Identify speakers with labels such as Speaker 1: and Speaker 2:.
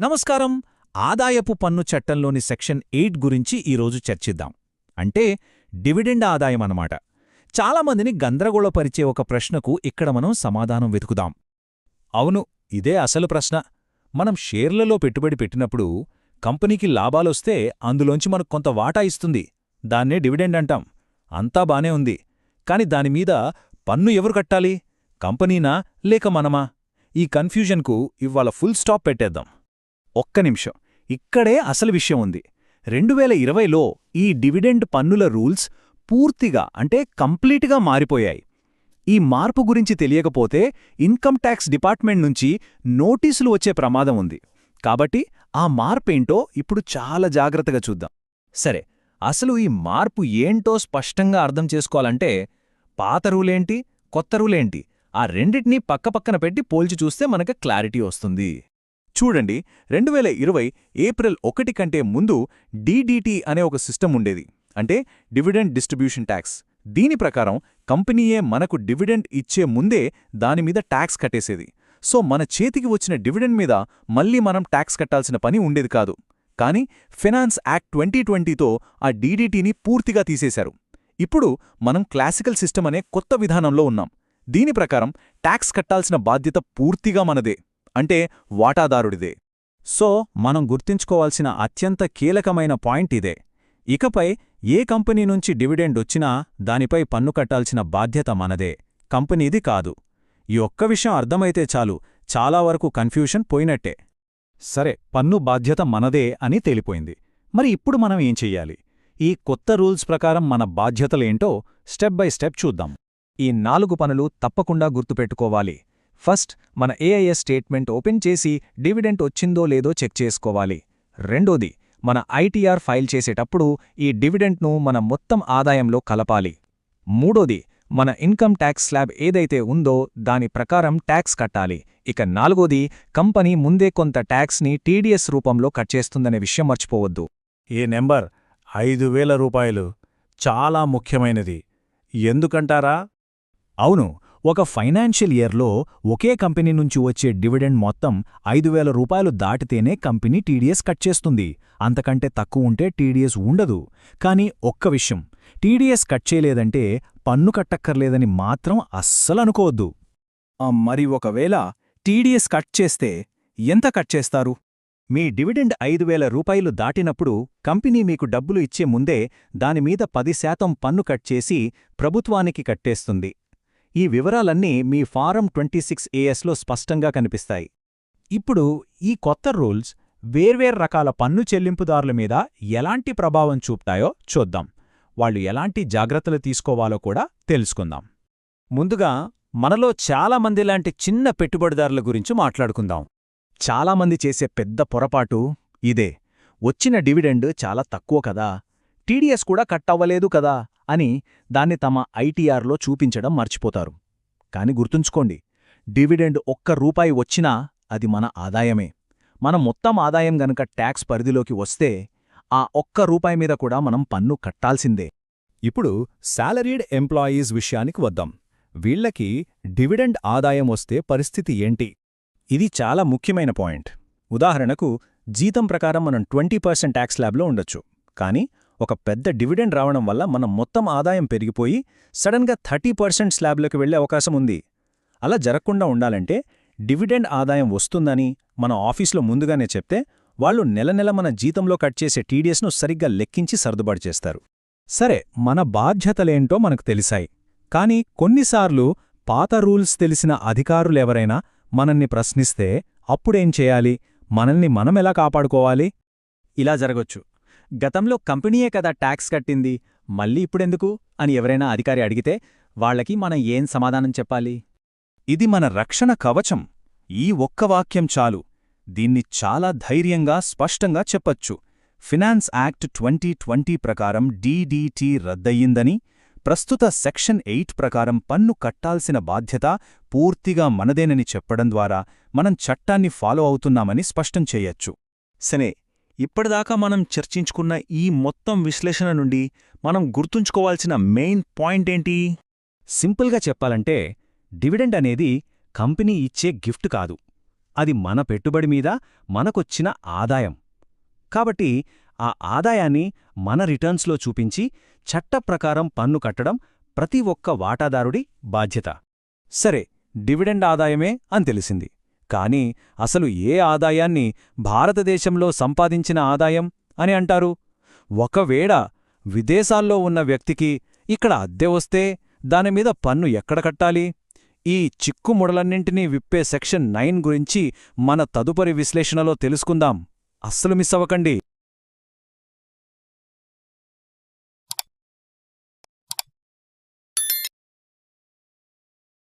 Speaker 1: నమస్కారం. ఆదాయపు పన్ను చట్టంలోని సెక్షన్ ఎయిట్ గురించి ఈరోజు చర్చిద్దాం. అంటే డివిడెండ్ ఆదాయం అన్నమాట. చాలామందిని గందరగోళపరిచే ఒక ప్రశ్నకు ఇక్కడ మనం సమాధానం వెతుకుదాం. అవును ఇదే అసలు ప్రశ్న. మనం షేర్లలో పెట్టుబడి పెట్టినప్పుడు కంపెనీకి లాభాలొస్తే అందులోంచి మనకు కొంత వాటా ఇస్తుంది. దాన్నే డివిడెండ్ అంటాం. అంతా బానే ఉంది. కాని దానిమీద పన్ను ఎవరు కట్టాలి? కంపెనీనా లేక మనమా? ఈ కన్ఫ్యూజన్కు ఇవాళ ఫుల్ స్టాప్ పెట్టేద్దాం. ఒక్క నిమిషం. ఇక్కడే అసలు విషయం ఉంది. రెండు వేల ఇరవైలో ఈ డివిడెండ్ పన్నుల రూల్స్ పూర్తిగా అంటే కంప్లీట్గా మారిపోయాయి. ఈ మార్పు గురించి తెలియకపోతే ఇన్కమ్ ట్యాక్స్ డిపార్ట్మెంట్ నుంచి నోటీసులు వచ్చే ప్రమాదం ఉంది. కాబట్టి ఆ మార్పేంటో ఇప్పుడు చాలా జాగ్రత్తగా చూద్దాం. సరే అసలు ఈ మార్పు ఏంటో స్పష్టంగా అర్థం చేసుకోవాలంటే పాత రూలేంటి కొత్త రూలేంటి? ఆ రెండిటినీ పక్కపక్కన పెట్టి పోల్చి చూస్తే మనకు క్లారిటీ వస్తుంది. చూడండి రెండు వేల ఇరవై ఏప్రిల్ ఒకటి కంటే ముందు డీడీటీ అనే ఒక సిస్టమ్ ఉండేది. అంటే డివిడెండ్ డిస్ట్రిబ్యూషన్ ట్యాక్స్. దీని ప్రకారం కంపెనీయే మనకు డివిడెండ్ ఇచ్చే ముందే దానిమీద ట్యాక్స్ కట్టేసేది. సో మన చేతికి వచ్చిన డివిడెండ్ మీద మళ్ళీ మనం ట్యాక్స్ కట్టాల్సిన పని ఉండేది కాదు. కానీ ఫినాన్స్ యాక్ట్ ట్వంటీ ట్వంటీతో ఆ డీడీటీని పూర్తిగా తీసేశారు. ఇప్పుడు మనం క్లాసికల్ సిస్టమ్ అనే కొత్త విధానంలో ఉన్నాం. దీని ప్రకారం ట్యాక్స్ కట్టాల్సిన బాధ్యత పూర్తిగా మనదే. అంటే వాటాదారుడిదే. సో మనం గుర్తించుకోవాల్సిన అత్యంత కీలకమైన పాయింట్ ఇదే. ఇకపై ఏ కంపెనీ నుంచి డివిడెండ్ వచ్చినా దానిపై పన్ను కట్టాల్సిన బాధ్యత మనదే. కంపెనీది కాదు. ఈ ఒక్క విషయం అర్థమైతే చాలు. చాలా వరకు కన్ఫ్యూషన్ పోయినట్టే. సరే పన్ను బాధ్యత మనదే అని తేలిపోయింది. మరి ఇప్పుడు మనం ఏం చెయ్యాలి? ఈ కొత్త రూల్స్ ప్రకారం మన బాధ్యతలేంటో స్టెప్ బై స్టెప్ చూద్దాం. ఈ నాలుగు పనులు తప్పకుండా గుర్తుపెట్టుకోవాలి. ఫస్ట్ మన ఏఐఎస్ స్టేట్మెంట్ ఓపెన్ చేసి డివిడెంట్ వచ్చిందో లేదో చెక్ చేసుకోవాలి. రెండోది మన ఐటీఆర్ ఫైల్ చేసేటప్పుడు ఈ డివిడెంట్ను మన మొత్తం ఆదాయంలో కలపాలి. మూడోది మన ఇన్కమ్ ట్యాక్స్ స్లాబ్ ఏదైతే ఉందో దాని ప్రకారం ట్యాక్స్ కట్టాలి. ఇక నాలుగోది కంపెనీ ముందే కొంత ట్యాక్స్ని టీడీఎస్ రూపంలో కట్ చేస్తుందనే విషయం మర్చిపోవద్దు.
Speaker 2: ఏ నెంబర్ ఐదు రూపాయలు చాలా ముఖ్యమైనది. ఎందుకంటారా?
Speaker 1: అవును ఒక ఫైనాన్షియల్ ఇయర్లో ఒకే కంపెనీ నుంచి వచ్చే డివిడెండ్ మొత్తం ఐదు వేల రూపాయలు దాటితేనే కంపెనీ టీడీఎస్ కట్ చేస్తుంది. అంతకంటే తక్కువ ఉంటే టీడీఎస్ ఉండదు. కానీ ఒక్క విషయం టీడీఎస్ కట్ చేయలేదంటే పన్ను కట్టక్కర్లేదని మాత్రం అస్సలు అనుకోవద్దు. మరి ఒకవేళ టీడీఎస్ కట్ చేస్తే ఎంత కట్ చేస్తారు? మీ డివిడెండ్ ఐదు వేల రూపాయలు దాటినప్పుడు కంపెనీ మీకు డబ్బులు ఇచ్చే ముందే దానిమీద పది శాతం పన్ను కట్ చేసి ప్రభుత్వానికి కట్టేస్తుంది. ఈ వివరాలన్నీ మీ ఫారం ట్వంటీ సిక్స్ ఏఎస్లో స్పష్టంగా కనిపిస్తాయి. ఇప్పుడు ఈ కొత్త రూల్స్ వేర్వేరు రకాల పన్ను చెల్లింపుదారుల మీద ఎలాంటి ప్రభావం చూపుతాయో చూద్దాం. వాళ్ళు ఎలాంటి జాగ్రత్తలు తీసుకోవాలో కూడా తెలుసుకుందాం. ముందుగా మనలో చాలామంది లాంటి చిన్న పెట్టుబడిదారుల గురించి మాట్లాడుకుందాం. చాలామంది చేసే పెద్ద పొరపాటు ఇదే. వచ్చిన డివిడెండ్ చాలా తక్కువ కదా. టీడీఎస్ కూడా కట్ అవ్వలేదు కదా అని దాన్ని తమ ఐటీఆర్లో చూపించడం మర్చిపోతారు. కాని గుర్తుంచుకోండి డివిడెండ్ ఒక్క రూపాయి వచ్చినా అది మన ఆదాయమే. మన మొత్తం ఆదాయం గనక ట్యాక్స్ పరిధిలోకి వస్తే ఆ ఒక్క రూపాయి మీద కూడా మనం పన్ను కట్టాల్సిందే. ఇప్పుడు శాలరీడ్ ఎంప్లాయీస్ విషయానికి వద్దాం. వీళ్ళకి డివిడెండ్ ఆదాయం వస్తే పరిస్థితి ఏంటి? ఇది చాలా ముఖ్యమైన పాయింట్. ఉదాహరణకు జీతం ప్రకారం మనం ట్వంటీ పర్సెంట్ ట్యాక్స్ ల్యాబ్లో ఉండొచ్చు. కానీ ఒక పెద్ద డివిడెండ్ రావడం వల్ల మన మొత్తం ఆదాయం పెరిగిపోయి సడన్గా థర్టీ పర్సెంట్ స్లాబ్లోకి వెళ్ళే అవకాశం ఉంది. అలా జరగకుండా ఉండాలంటే డివిడెండ్ ఆదాయం వస్తుందని మన ఆఫీస్లో ముందుగానే చెప్తే వాళ్ళు నెల నెల మన జీతంలో కట్ చేసే టీడీఎస్ను సరిగ్గా లెక్కించి సర్దుబాటు చేస్తారు. సరే మన బాధ్యతలేంటో మనకు తెలిసాయి. కాని కొన్నిసార్లు పాత రూల్స్ తెలిసిన అధికారులెవరైనా మనల్ని ప్రశ్నిస్తే అప్పుడేం చేయాలి? మనల్ని మనమెలా కాపాడుకోవాలి? ఇలా జరగొచ్చు. గతంలో కంపెనీయే కదా ట్యాక్స్ కట్టింది మళ్ళీ ఇప్పుడెందుకు? అని ఎవరైనా అధికారి అడిగితే వాళ్ళకి మనం ఏం సమాధానం చెప్పాలి? ఇది మన రక్షణ కవచం. ఈ ఒక్క వాక్యం చాలు. దీన్ని చాలా ధైర్యంగా స్పష్టంగా చెప్పొచ్చు. ఫినాన్స్ యాక్ట్ ట్వంటీ ట్వంటీ ప్రకారం డీడీటీ రద్దయిందని ప్రస్తుత సెక్షన్ ఎయిట్ ప్రకారం పన్ను కట్టాల్సిన బాధ్యత పూర్తిగా మనదేనని చెప్పడం ద్వారా మనం చట్టాన్ని ఫాలో అవుతున్నామని స్పష్టం చేయొచ్చు. సనే ఇప్పటిదాకా మనం చర్చించుకున్న ఈ మొత్తం విశ్లేషణ నుండి మనం గుర్తుంచుకోవాల్సిన మెయిన్ పాయింట్ ఏంటి? సింపుల్గా చెప్పాలంటే డివిడెండ్ అనేది కంపెనీ ఇచ్చే గిఫ్ట్ కాదు.
Speaker 3: అది మన పెట్టుబడి మీద మనకొచ్చిన ఆదాయం. కాబట్టి ఆ ఆదాయాన్ని మన రిటర్న్స్లో చూపించి చట్టప్రకారం పన్ను కట్టడం ప్రతి ఒక్క వాటాదారుడి బాధ్యత.
Speaker 1: సరే డివిడెండ్ ఆదాయమే అని తెలిసింది. కానీ అసలు ఏ ఆదాయాన్ని భారతదేశంలో సంపాదించిన ఆదాయం అని అంటారు? ఒకవేళ విదేశాల్లో ఉన్న వ్యక్తికి ఇక్కడ అద్దె వస్తే దానిమీద పన్ను ఎక్కడ కట్టాలి? ఈ చిక్కుముడలన్నింటినీ విప్పే సెక్షన్ నైన్ గురించి మన తదుపరి విశ్లేషణలో తెలుసుకుందాం. అస్సలు మిస్ అవ్వకండి.